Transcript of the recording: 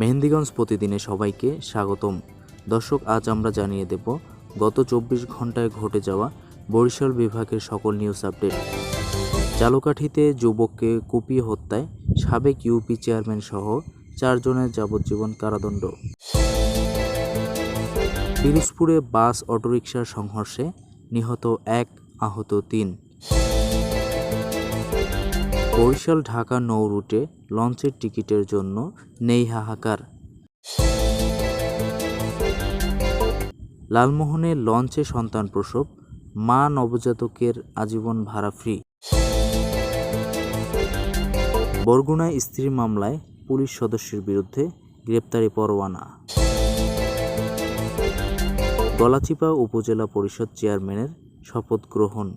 মেহেন্দিগঞ্জ প্রতিদিনে সবাইকে স্বাগতম। দর্শক, আজ আমরা জানিয়ে দেব গত চব্বিশ ঘন্টায় ঘটে যাওয়া বরিশাল বিভাগের সকল নিউজ আপডেট জালুকাঠিতে যুবককে কুপিয়ে হত্যায় সাবেক ইউপি চেয়ারম্যান সহ চারজনের যাবজ্জীবন কারাদণ্ড। পিরোজপুরে বাস, অটোরিকশার সংঘর্ষে নিহত এক, আহত তিন। বরিশাল ঢাকা নৌ রুটে লঞ্চের টিকিটের জন্য নেই হাহাকার। লালমোহনে লঞ্চে সন্তান প্রসব, মা নবজাতকের আজীবন ভাড়া ফ্রি। বরগুনায় স্ত্রী মামলায় পুলিশ সদস্যের বিরুদ্ধে গ্রেপ্তারি পরোয়ানা। গলাচিপা উপজেলা পরিষদ চেয়ারম্যানের শপথ গ্রহণ।